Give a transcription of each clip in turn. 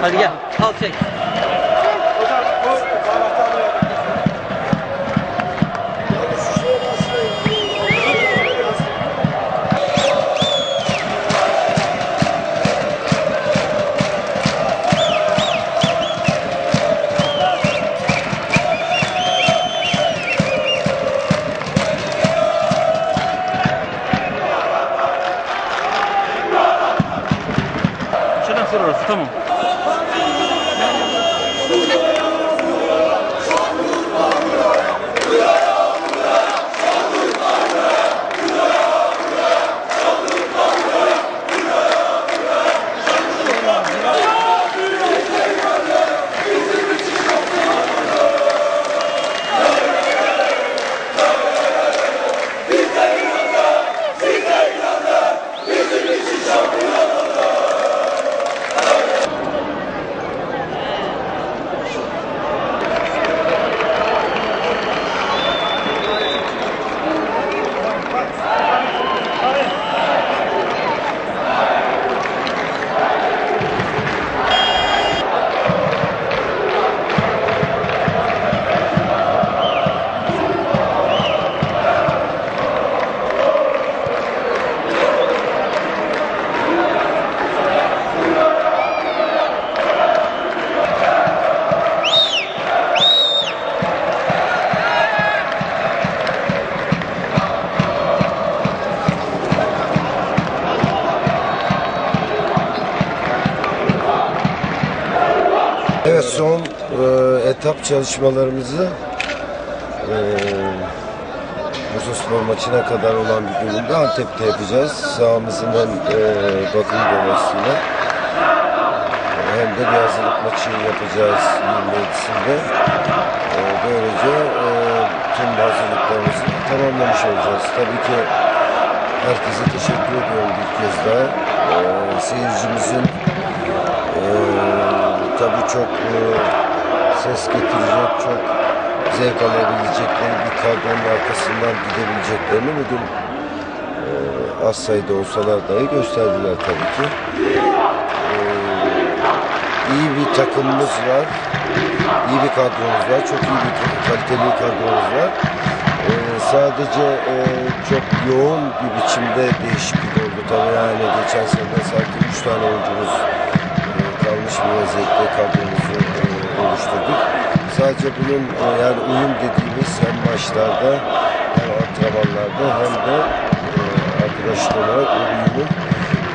Hadi gel. Al çek. Şuradan sor orası tamam. Çalışmalarımızı e, Bursaspor maçına kadar olan bir bölümde Antep'te yapacağız. Sahamızın hem e, bakım dolayısıyla hem de bir hazırlık maçı yapacağız 27'sinde. E, böylece e, tüm hazırlıklarımızı tamamlamış olacağız. Tabii ki herkese teşekkür ediyorum bir kez daha. E, seyircimizin ee, tabii çok e, ses getirecek, çok zevk alabilecekleri bir kadronun arkasından gidebileceklerini bugün e, az sayıda olsalar dahi gösterdiler tabii ki. Ee, iyi bir takımımız var, iyi bir kadromuz var, çok iyi bir kaliteli bir kadromuz var. Ee, sadece e, çok yoğun bir biçimde değişiklik oldu tabii yani geçen sene sadece 3 tane oyuncumuz e, kalmış bir vaziyette kadromuzu e, oluşturduk. Sadece bunun e, yani uyum dediğimiz hem maçlarda hem antrenmanlarda hem de e, arkadaşlar olarak o uyumun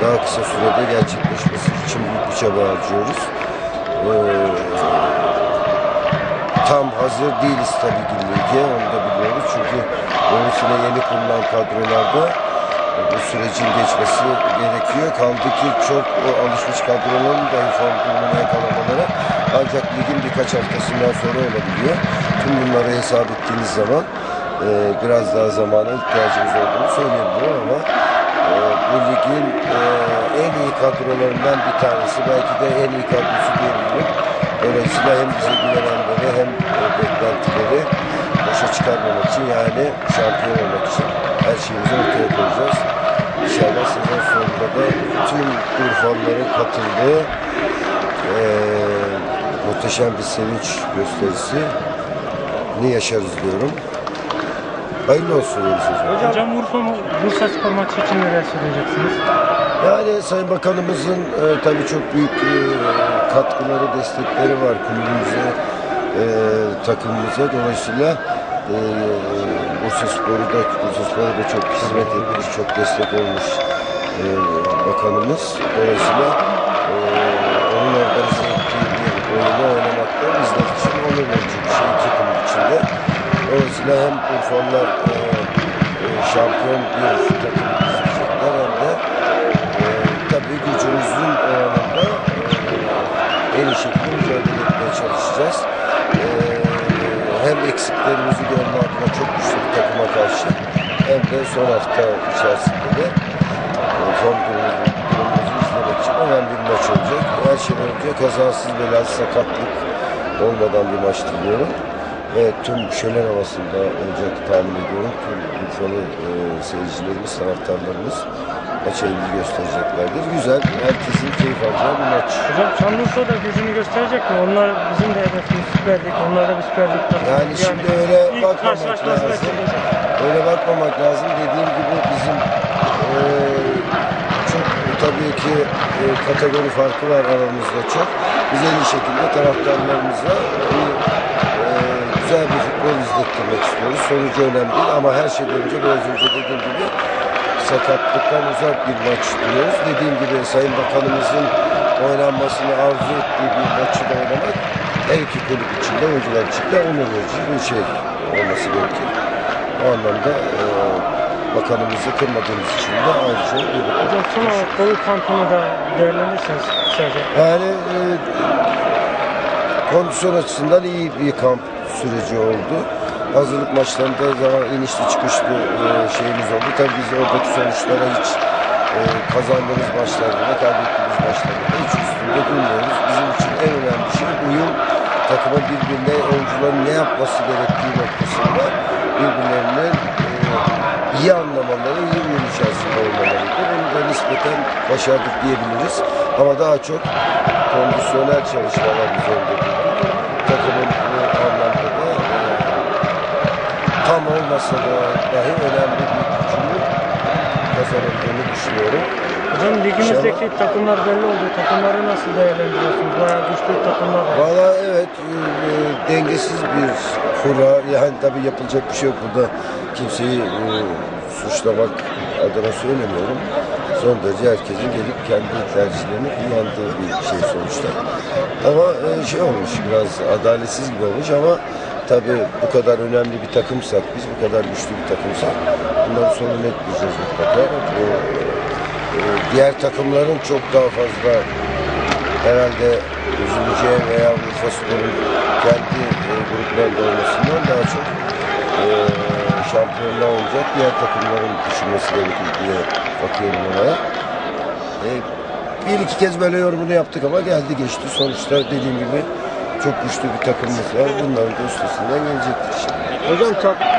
daha kısa sürede gerçekleşmesi için büyük bir çaba harcıyoruz. E, tam hazır değiliz tabii ki lige, onu da biliyoruz. Çünkü öylesine yeni kurulan kadrolarda bu sürecin geçmesi gerekiyor. Kaldı ki çok alışmış kadroların da form durumuna yakalamaları ancak ligin birkaç haftasından sonra olabiliyor. Tüm bunları hesap ettiğiniz zaman e, biraz daha zamana ihtiyacımız olduğunu söyleyebilirim ama e, bu ligin e, en iyi kadrolarından bir tanesi, belki de en iyi kadrosu diyebilirim. Dolayısıyla hem bize güvenenleri hem e, beklentileri boşa çıkarmamak için yani şampiyon olmak için her şeyimizi ortaya koyacağız. İnşallah sezon sonunda da tüm Urfalıların katıldığı e, muhteşem bir sevinç gösterisi ni yaşarız diyorum. Hayırlı olsun yeni sezon. Hocam Urfa mı Bursa Spor maçı için neler söyleyeceksiniz? Yani Sayın Bakanımızın e, tabii çok büyük e, katkıları, destekleri var kulübümüze, e, takımımıza. Dolayısıyla e, Bursa Spor'u da, Bursa Spor'u da çok hizmet etmiş, çok destek olmuş e, bakanımız. Dolayısıyla e, onun organize ettiği bir oyunu oynamakta bizler için onur verici bir şey kulüp içinde. Dolayısıyla hem Urfalılar e, e, şampiyon bir takım son hafta içerisinde de e, son durumumuzu, izlemek için önemli bir maç olacak. Her şeyden önce kazasız belasız sakatlık olmadan bir maç diliyorum. Ve tüm şölen havasında olacak tahmin ediyorum. Tüm Urfalı e, seyircilerimiz, taraftarlarımız maça ilgi göstereceklerdir. Güzel, herkesin keyif alacağı bir maç. Hocam Şanlıurfa da gücünü gösterecek mi? Onlar bizim de hedefimiz Süper Lig. Onlar da bir Süper Lig takımı. Yani şimdi öyle bakmamak lazım. Öyle bakmamak lazım. Dediğim gibi bizim eee, çok tabii ki e, kategori farkı var aramızda çok. Biz en iyi şekilde taraftarlarımıza bir, eee, güzel bir futbol izlettirmek istiyoruz. Sonucu önemli değil ama her şeyden önce biraz önce dediğim gibi sakatlıktan uzak bir maç diyoruz. Dediğim gibi Sayın Bakanımızın oynanmasını arzu ettiği bir maçı da oynamak her iki kulüp için de oyuncular için de onur verici bir şey olması gerekir. O anlamda e, bakanımızı kırmadığımız için de ayrıca bir Hocam son olarak Bolu kampını da değerlendirirseniz kısaca. yani e, kondisyon açısından iyi bir kamp süreci oldu. Hazırlık maçlarında zaman inişli çıkışlı e, şeyimiz oldu. Tabii biz oradaki sonuçlara hiç e, kazandığımız maçlarda da kaybettiğimiz maçlarda da hiç üstünde durmuyoruz. Bizim için en önemli şey uyum. Takımın birbirine oyuncuların ne yapması gerektiği noktasında birbirlerinin e, iyi anlamaları, iyi uyum içerisinde olmalarıydı. Bunu da nispeten başardık diyebiliriz. Ama daha çok kondisyonel çalışmalar üzerinde durduk. Takımın bu anlamda da e, tam olmasa da dahi önemli bir gücünü kazanıldığını düşünüyorum. Hocam ligimizdeki takımlar belli oldu. Takımları nasıl değerlendiriyorsunuz? Bayağı güçlü takımlar var. Valla evet e, e, dengesiz bir kura. Yani tabii yapılacak bir şey yok burada. Kimseyi e, suçlamak adına söylemiyorum. Son derece herkesin gelip kendi tercihlerini kullandığı bir şey sonuçta. Ama e, şey olmuş biraz adaletsiz gibi olmuş ama tabii bu kadar önemli bir takımsak, biz bu kadar güçlü bir takımsak bunların sorun etmeyeceğiz mutlaka. Bu, e, diğer takımların çok daha fazla herhalde üzüleceği veya Urfa Spor'un kendi e, gruplarında olmasından daha çok e, şampiyonluğa olacak diğer takımların düşünmesi gerekir diye bakıyorum olaya. E, bir iki kez böyle yorumunu yaptık ama geldi geçti. Sonuçta dediğim gibi çok güçlü bir takımımız var. Bunların da üstesinden gelecektir şimdi. Hocam tak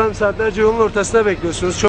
Efendim saatlerce yolun ortasına bekliyorsunuz. Çok